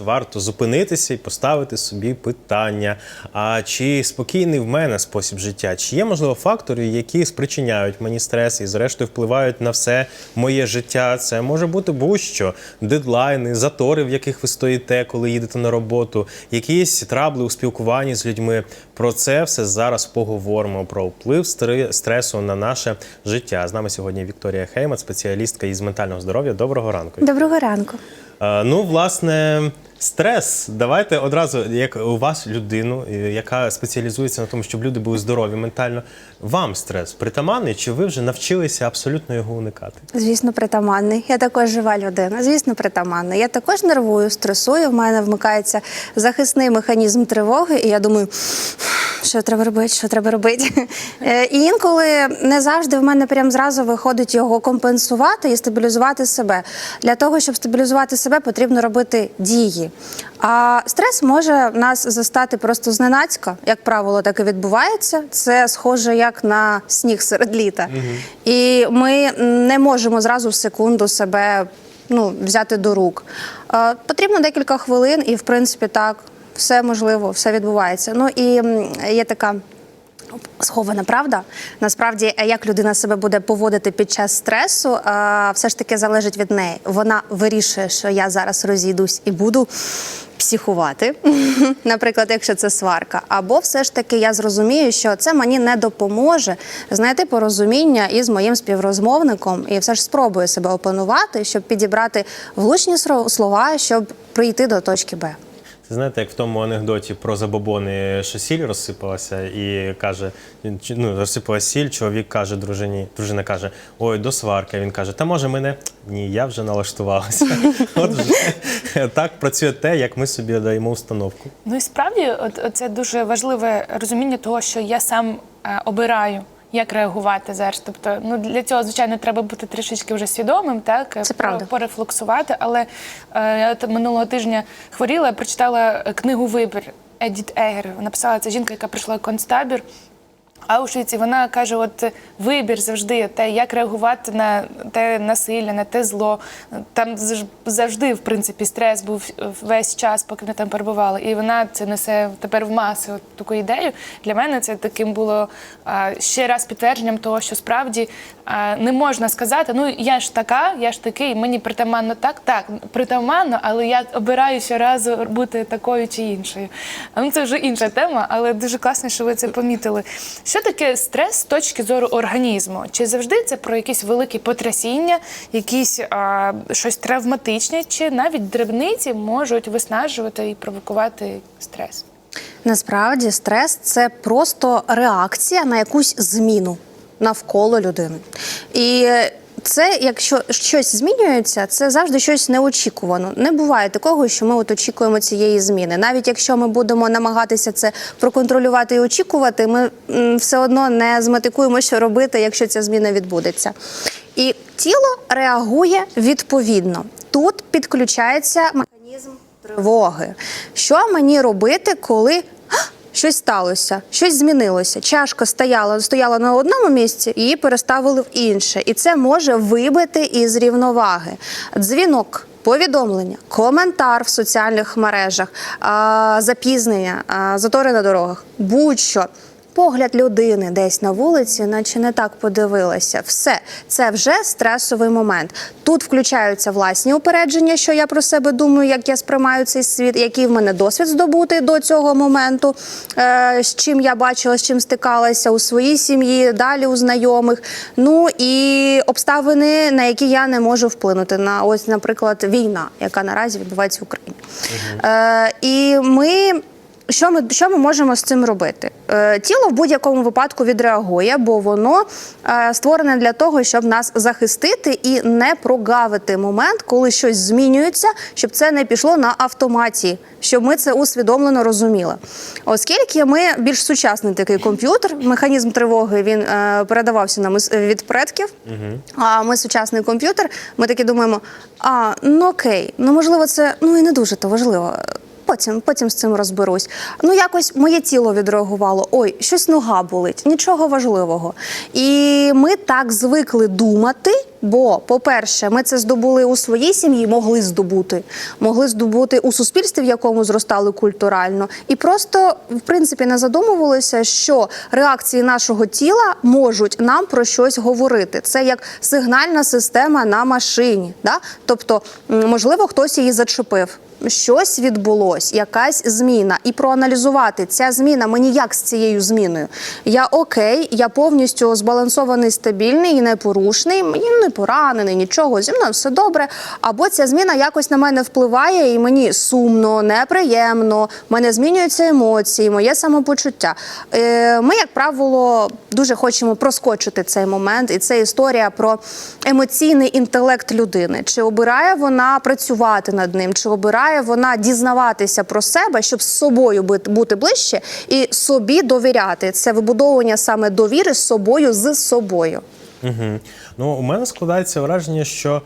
Варто зупинитися і поставити собі питання: а чи спокійний в мене спосіб життя? Чи є можливо фактори, які спричиняють мені стрес і, зрештою, впливають на все моє життя? Це може бути будь-що дедлайни, затори, в яких ви стоїте, коли їдете на роботу, якісь трабли у спілкуванні з людьми. Про це все зараз поговоримо. Про вплив стресу на наше життя. З нами сьогодні Вікторія Хеймат, спеціалістка із ментального здоров'я. Доброго ранку. Доброго ранку. Е, Ну, власне, стрес. Давайте одразу, як у вас людину, е, яка спеціалізується на тому, щоб люди були здорові ментально. Вам стрес притаманний, чи ви вже навчилися абсолютно його уникати? Звісно, притаманний. Я також жива людина. Звісно, притаманний. Я також нервую, стресую. В мене вмикається захисний механізм тривоги, і я думаю, що треба робити, що треба робити. Е, І інколи не завжди в мене прям зразу виходить його компенсувати і стабілізувати себе. Для того, щоб стабілізувати себе, потрібно робити дії. А стрес може нас застати просто зненацька, як правило, так і відбувається. Це схоже як на сніг серед літа. І ми не можемо зразу в секунду себе ну, взяти до рук. А, потрібно декілька хвилин, і в принципі так, все можливо, все відбувається. Ну і є така. Схована правда. Насправді, е, як людина себе буде поводити під час стресу, е, все ж таки залежить від неї. Вона вирішує, що я зараз розійдусь і буду психувати, наприклад, якщо це сварка. Або все ж таки я зрозумію, що це мені не допоможе знайти порозуміння із моїм співрозмовником, і все ж спробую себе опанувати, щоб підібрати влучні слова, щоб прийти до точки Б. Це знаєте, як в тому анекдоті про забобони, що сіль розсипалася, і каже: ну, розсипалася сіль, чоловік каже дружині, дружина каже: Ой, до сварки. Він каже: Та може мене? Ні, я вже налаштувалася. От вже так працює те, як ми собі даємо установку. Ну і справді, от, от це дуже важливе розуміння того, що я сам е, обираю. Як реагувати зараз? Тобто, ну для цього, звичайно, треба бути трішечки вже свідомим, так Це правда. порефлексувати. Але е, я от минулого тижня хворіла, прочитала е, книгу Вибір Едіт Егер. Написала це жінка, яка прийшла в концтабір. Аушвіці, вона каже: от вибір завжди те, як реагувати на те насилля, на те зло. Там завжди, в принципі, стрес був весь час, поки вони там перебували. І вона це несе тепер в маси от таку ідею. Для мене це таким було ще раз підтвердженням того, що справді не можна сказати, ну я ж така, я ж такий, мені притаманно так, так, притаманно, але я обираю щоразу бути такою чи іншою. Ну, це вже інша тема, але дуже класно, що ви це помітили. Що таке стрес з точки зору організму? Чи завжди це про якісь великі потрясіння, якісь а, щось травматичне, чи навіть дрібниці можуть виснажувати і провокувати стрес? Насправді стрес це просто реакція на якусь зміну навколо людини. І це, якщо щось змінюється, це завжди щось неочікувано. Не буває такого, що ми от очікуємо цієї зміни. Навіть якщо ми будемо намагатися це проконтролювати і очікувати, ми все одно не зметикуємо, що робити, якщо ця зміна відбудеться. І тіло реагує відповідно. Тут підключається механізм тривоги. Що мені робити, коли «Га! Щось сталося, щось змінилося? Чашка стояла, стояла на одному місці, її переставили в інше. І це може вибити із рівноваги. Дзвінок. Повідомлення, коментар в соціальних мережах, запізнення, затори на дорогах, будь-що. Погляд людини десь на вулиці, наче не так подивилася. Все це вже стресовий момент. Тут включаються власні упередження, що я про себе думаю, як я сприймаю цей світ, який в мене досвід здобутий до цього моменту, е, з чим я бачила, з чим стикалася у своїй сім'ї, далі у знайомих. Ну і обставини, на які я не можу вплинути. На ось, наприклад, війна, яка наразі відбувається в Україні. Е, і ми. Що ми, що ми можемо з цим робити? Е, тіло в будь-якому випадку відреагує, бо воно е, створене для того, щоб нас захистити і не прогавити момент, коли щось змінюється, щоб це не пішло на автоматі, щоб ми це усвідомлено розуміли. Оскільки ми більш сучасний такий комп'ютер, механізм тривоги він е, передавався нам від предків. А ми сучасний комп'ютер. Ми таки думаємо: а ну окей, ну можливо, це ну і не дуже то важливо. Потім, потім з цим розберусь. Ну, якось моє тіло відреагувало. Ой, щось нога болить, нічого важливого. І ми так звикли думати. Бо, по-перше, ми це здобули у своїй сім'ї, могли здобути, могли здобути у суспільстві, в якому зростали культурально, і просто в принципі не задумувалися, що реакції нашого тіла можуть нам про щось говорити. Це як сигнальна система на машині. Да? Тобто, можливо, хтось її зачепив. Щось відбулось, якась зміна, і проаналізувати ця зміна мені як з цією зміною. Я окей, я повністю збалансований, стабільний і непорушний. Мені не поранений, нічого зі мною все добре. Або ця зміна якось на мене впливає, і мені сумно, неприємно. в мене змінюються емоції, моє самопочуття. Е, Ми, як правило, дуже хочемо проскочити цей момент, і це історія про емоційний інтелект людини. Чи обирає вона працювати над ним, чи обирає вона дізнаватися про себе, щоб з собою бути- ближче і собі довіряти. Це вибудовування саме довіри з собою з собою. Угу. Ну, у мене складається враження, що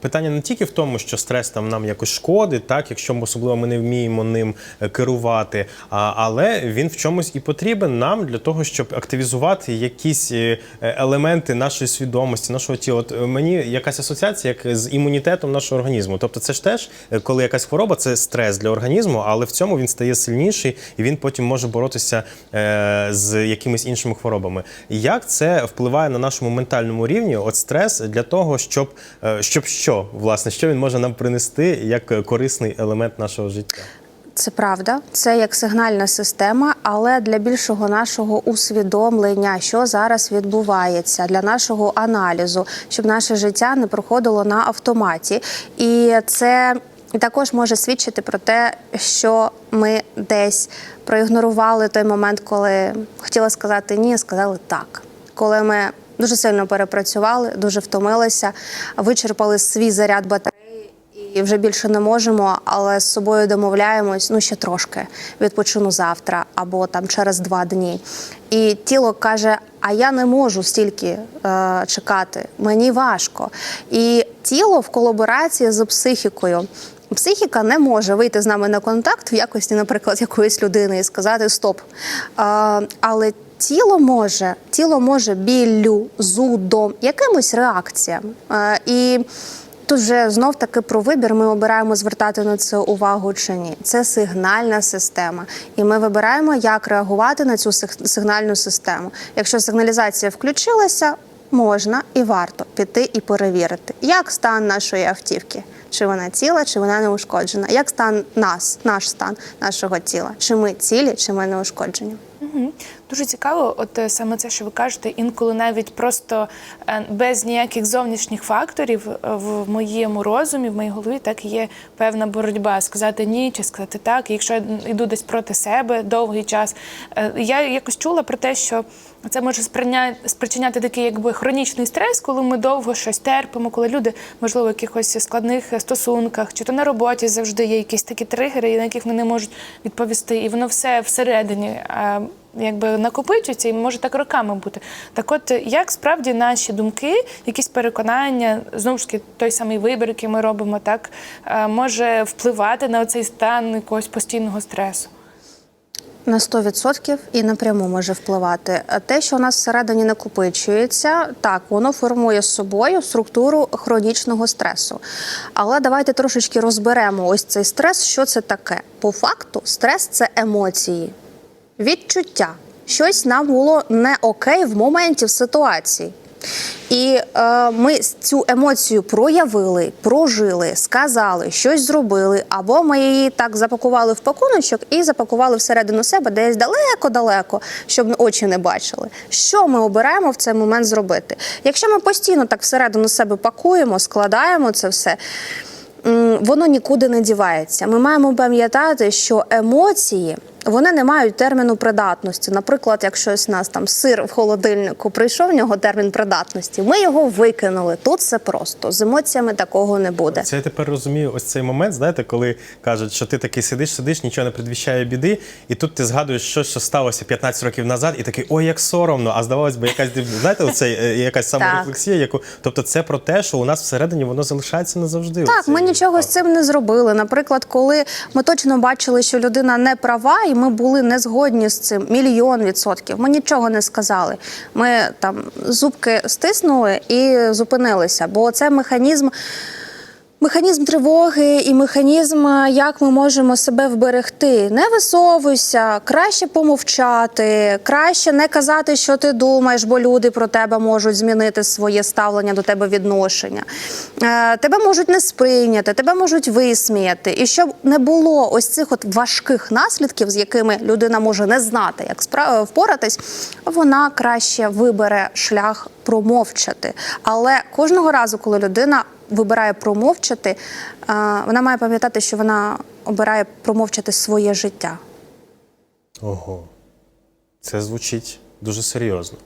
питання не тільки в тому, що стрес там нам якось шкодить, так, якщо особливо ми не вміємо ним е, керувати, але він в чомусь і потрібен нам для того, щоб активізувати якісь е, елементи нашої свідомості, нашого тіла. От е, мені якась асоціація як з імунітетом нашого організму. Тобто, це ж теж, коли якась хвороба, це стрес для організму, але в цьому він стає сильніший і він потім може боротися з якимись іншими хворобами. Як це впливає на нашому ментальному рівні? От стрес для того, щоб, щоб що, власне, що він може нам принести як е, корисний елемент нашого життя? Це правда, це як сигнальна система, але для більшого нашого усвідомлення, що зараз відбувається, для нашого аналізу, щоб наше життя не проходило на автоматі. І це також може свідчити про те, що ми десь проігнорували той момент, коли хотіла сказати ні, сказали так. Коли ми дуже сильно перепрацювали, дуже втомилися, вичерпали свій заряд батареї і вже більше не можемо, але з собою домовляємось, ну ще трошки відпочину завтра або там через два дні. І тіло каже: А я не можу стільки е, чекати, мені важко. І тіло в колаборації з психікою. Психіка не може вийти з нами на контакт в якості, наприклад, якоїсь людини і сказати стоп. А, але тіло може, тіло може біллю, зудом, якимось реакціям. А, і Тут вже знов таки про вибір. Ми обираємо звертати на це увагу чи ні. Це сигнальна система, і ми вибираємо, як реагувати на цю сигнальну систему. Якщо сигналізація включилася, можна і варто піти і перевірити, як стан нашої автівки. Чи вона ціла, чи вона не ушкоджена? Як стан нас, наш стан нашого тіла? Чи ми цілі, чи ми не ушкоджені? Мгм. Дуже цікаво, от е, саме це, що ви кажете, інколи навіть просто е, без ніяких зовнішніх факторів е, в моєму розумі, в моїй голові, так є певна боротьба сказати ні чи сказати так. Якщо я йду десь проти себе довгий час, я якось чула про те, що це може спричиняти такий якби хронічний стрес, коли ми довго щось терпимо, коли люди, можливо, в якихось складних стосунках, чи то на роботі завжди є якісь такі тригери, на яких вони не можуть відповісти, і воно все всередині. е, Якби накопичується і може так роками бути. Так, от як справді наші думки, якісь переконання, знову ж таки, той самий вибір, який ми робимо, так е, може впливати на цей стан якогось постійного стресу. На 100% і напряму може впливати. Те, що у нас всередині накопичується, так воно формує з собою структуру хронічного стресу. Але давайте трошечки розберемо ось цей стрес, що це таке. По факту, стрес це емоції, відчуття. Щось нам було не окей в моменті в ситуації. І е, ми цю емоцію проявили, прожили, сказали, щось зробили, або ми її так запакували в пакуночок і запакували всередину себе десь далеко-далеко, щоб очі не бачили. Що ми обираємо в цей момент зробити? Якщо ми постійно так всередину себе пакуємо, складаємо це все. Воно нікуди не дівається. Ми маємо пам'ятати, що емоції вони не мають терміну придатності. Наприклад, якщо у нас там сир в холодильнику прийшов в нього термін придатності, ми його викинули. Тут все просто з емоціями такого не буде. Це я тепер розумію ось цей момент, знаєте, коли кажуть, що ти такий сидиш, сидиш, нічого не предвіщає біди, і тут ти згадуєш щось, що сталося 15 років назад, і такий ой, як соромно. А здавалось би, якась знаєте, оцей е, якась саморефлексія, яку тобто це про те, що у нас всередині воно залишається назавжди. Так, ми нічого з цим не зробили. Наприклад, коли ми точно бачили, що людина не права, і ми були не згодні з цим мільйон відсотків. Ми нічого не сказали. Ми там зубки стиснули і зупинилися, бо це механізм. Механізм тривоги і механізм, е, як ми можемо себе вберегти. Не висовуйся, краще помовчати, краще не казати, що ти думаєш, бо люди про тебе можуть змінити своє ставлення до тебе відношення. Е, Тебе можуть не сприйняти, тебе можуть висміяти. І щоб не було ось цих от важких наслідків, з якими людина може не знати, як спра- впоратись, вона краще вибере шлях промовчати. Але кожного разу, коли людина вибирає промовчати, е, вона має пам'ятати, що вона обирає промовчати своє життя. Ого. Це звучить дуже серйозно.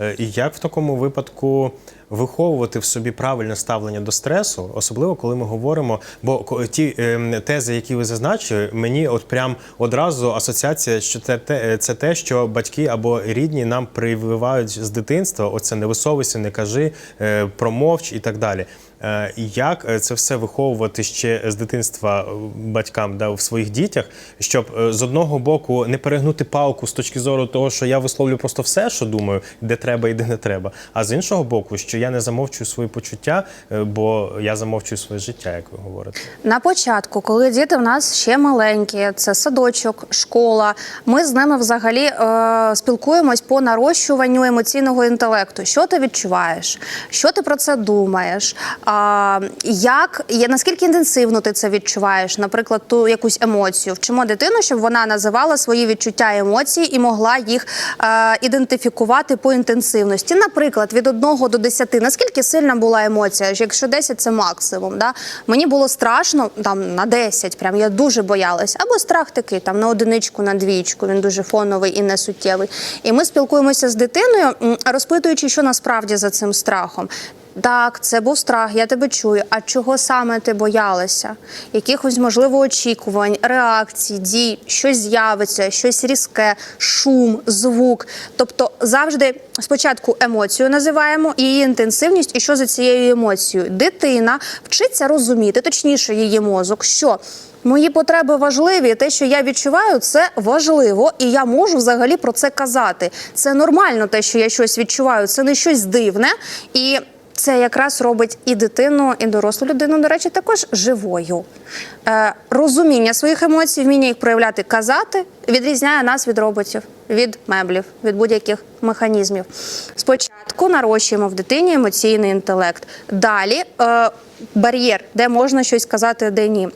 Е, І як в такому випадку виховувати в собі правильне ставлення до стресу, особливо коли ми говоримо, бо ті ем, тези, які ви зазначили, мені от прям одразу асоціація, що це те, це те, що батьки або рідні нам прививають з дитинства. Оце не висовуйся, не кажи, е, промовч і так далі. Е, Як е, це все виховувати ще з дитинства е, батькам да, в своїх дітях, щоб з одного боку не перегнути палку з точки зору того, що я висловлюю просто все, що думаю, де треба і де не треба. А з іншого боку, що я не замовчую свої почуття, бо я замовчую своє життя, як ви говорите. На початку, коли діти в нас ще маленькі, це садочок, школа. Ми з ними взагалі е, спілкуємось по нарощуванню емоційного інтелекту. Що ти відчуваєш? Що ти про це думаєш? А, як є наскільки інтенсивно ти це відчуваєш? Наприклад, ту якусь емоцію. Вчимо дитину, щоб вона називала свої відчуття емоції і могла їх е, ідентифікувати по інтенсивності. Наприклад, від 1 до 10, наскільки сильна була емоція? Якщо 10 – це максимум. Да? Мені було страшно там на 10, прям я дуже боялась. Або страх такий, там на одиничку, на двічку. Він дуже фоновий і несуттєвий. І ми спілкуємося з дитиною, розпитуючи, що насправді за цим страхом. Так, це був страх, я тебе чую. А чого саме ти боялася? Якихось, можливо, очікувань, реакцій, дій, щось з'явиться, щось різке, шум, звук. Тобто завжди спочатку емоцію називаємо, її інтенсивність, і що за цією емоцією. Дитина вчиться розуміти, точніше, її мозок, що. Мої потреби важливі. Те, що я відчуваю, це важливо, і я можу взагалі про це казати. Це нормально, те, що я щось відчуваю, це не щось дивне. І це якраз робить і дитину, і дорослу людину, до речі, також живою. Е, розуміння своїх емоцій, вміння їх проявляти, казати відрізняє нас від роботів, від меблів, від будь-яких механізмів. Спочатку нарощуємо в дитині емоційний інтелект. Далі е, бар'єр, де можна щось казати, де ні.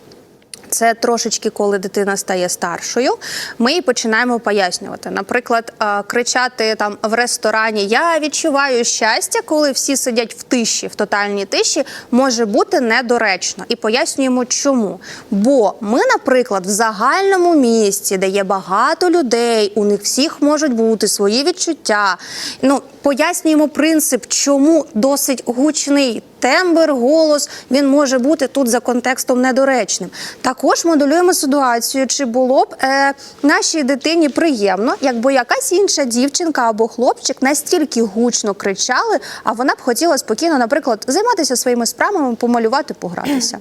Це трошечки, коли дитина стає старшою, ми їй починаємо пояснювати. Наприклад, кричати там в ресторані Я відчуваю щастя, коли всі сидять в тиші, в тотальній тиші, може бути недоречно. І пояснюємо, чому. Бо ми, наприклад, в загальному місці, де є багато людей, у них всіх можуть бути свої відчуття. Ну, пояснюємо принцип, чому досить гучний тембр, голос він може бути тут за контекстом недоречним. Також моделюємо ситуацію, чи було б е, нашій дитині приємно, якби якась інша дівчинка або хлопчик настільки гучно кричали, а вона б хотіла спокійно, наприклад, займатися своїми справами, помалювати, погратися.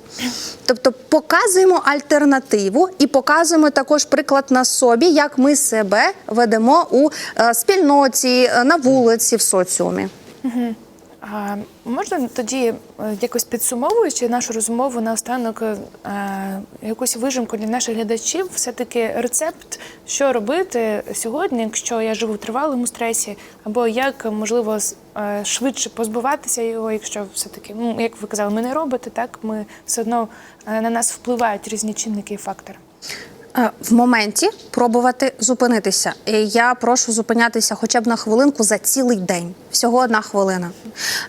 Тобто показуємо альтернативу і показуємо також приклад на собі, як ми себе ведемо у е, спільноті, е, на вулиці, в соціумі. Можна тоді, е, якось підсумовуючи нашу розмову наостанок, е, якусь вижимку для наших глядачів, все-таки рецепт, що робити сьогодні, якщо я живу в тривалому стресі, або як можливо е, швидше позбуватися його, якщо все-таки, ну як ви казали, ми не роботи, так ми все одно е, на нас впливають різні чинники і фактори. Е, В моменті пробувати зупинитися. Я прошу зупинятися хоча б на хвилинку за цілий день. Всього одна хвилина.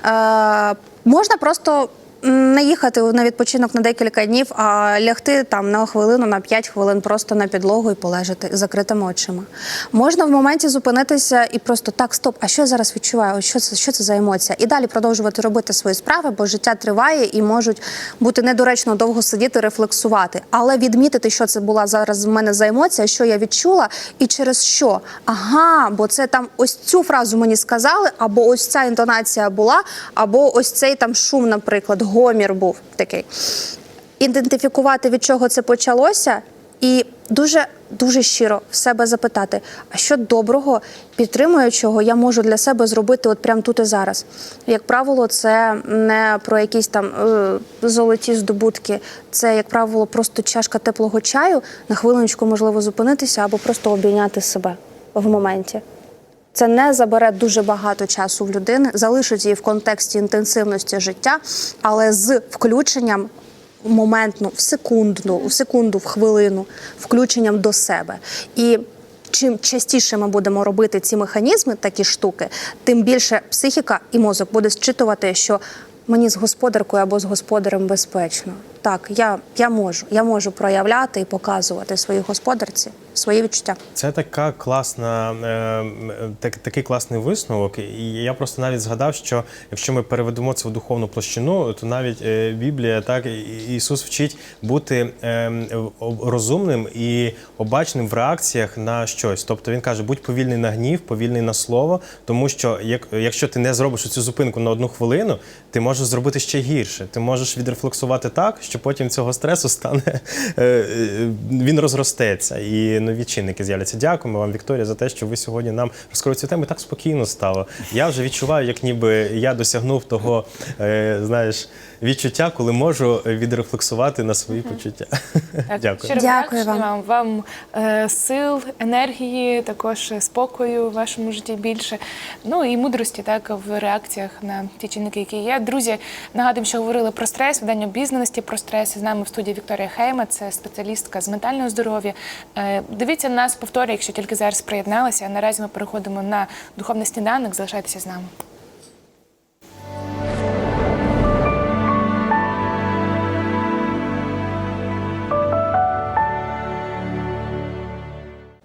Е, можна просто не їхати на відпочинок на декілька днів, а лягти там на хвилину, на 5 хвилин просто на підлогу і полежати закритими очима. Можна в моменті зупинитися і просто так, стоп, а що я зараз відчуваю? Що це, що це за емоція? І далі продовжувати робити свої справи, бо життя триває і можуть бути недоречно довго сидіти, рефлексувати. Але відмітити, що це була зараз в мене за емоція, що я відчула, і через що. Ага, бо це там ось цю фразу мені сказали, або ось ця інтонація була, або ось цей там шум, наприклад, гомір був такий. Ідентифікувати, від чого це почалося, і дуже дуже щиро в себе запитати, а що доброго, підтримуючого я можу для себе зробити от прямо тут і зараз. Як правило, це не про якісь там е, золоті здобутки, це, як правило, просто чашка теплого чаю, на хвилиночку можливо зупинитися або просто обійняти себе в моменті. Це не забере дуже багато часу в людини, залишить її в контексті інтенсивності життя, але з включенням моментну, в секундну, в секунду, в хвилину, включенням до себе. І чим частіше ми будемо робити ці механізми, такі штуки, тим більше психіка і мозок буде зчитувати, що мені з господаркою або з господарем безпечно. Так, я, я можу, я можу проявляти і показувати своїй господарці свої відчуття. Це така класна, е, так, такий класний висновок. І я просто навіть згадав, що якщо ми переведемо це в духовну площину, то навіть е, Біблія, так Ісус вчить бути е, об- розумним і обачним в реакціях на щось. Тобто він каже: будь повільний на гнів, повільний на слово, тому що як, якщо ти не зробиш цю зупинку на одну хвилину, ти можеш зробити ще гірше. Ти можеш відрефлексувати так, що потім цього стресу стане е, е, він розростеться і нові чинники з'являться. Дякуємо вам, Вікторія, за те, що ви сьогодні нам розкрили цю тему. Так спокійно стало. Я вже відчуваю, як ніби я досягнув того, е, знаєш, відчуття, коли можу відрефлексувати на свої почуття. Так, Дякую. Щиро Дякую вдячні вам. вам. Вам е, сил, енергії, також спокою в вашому житті більше. Ну і мудрості так в реакціях на ті чинники, які є. Друзі, нагадуємо, що говорили про стрес, видання обізнаності про стрес. З нами в студії Вікторія Хейма, це спеціалістка з ментального здоров'я. Е, Дивіться нас повторює, якщо тільки зараз приєдналися. А наразі ми переходимо на духовний сніданок. Залишайтеся з нами.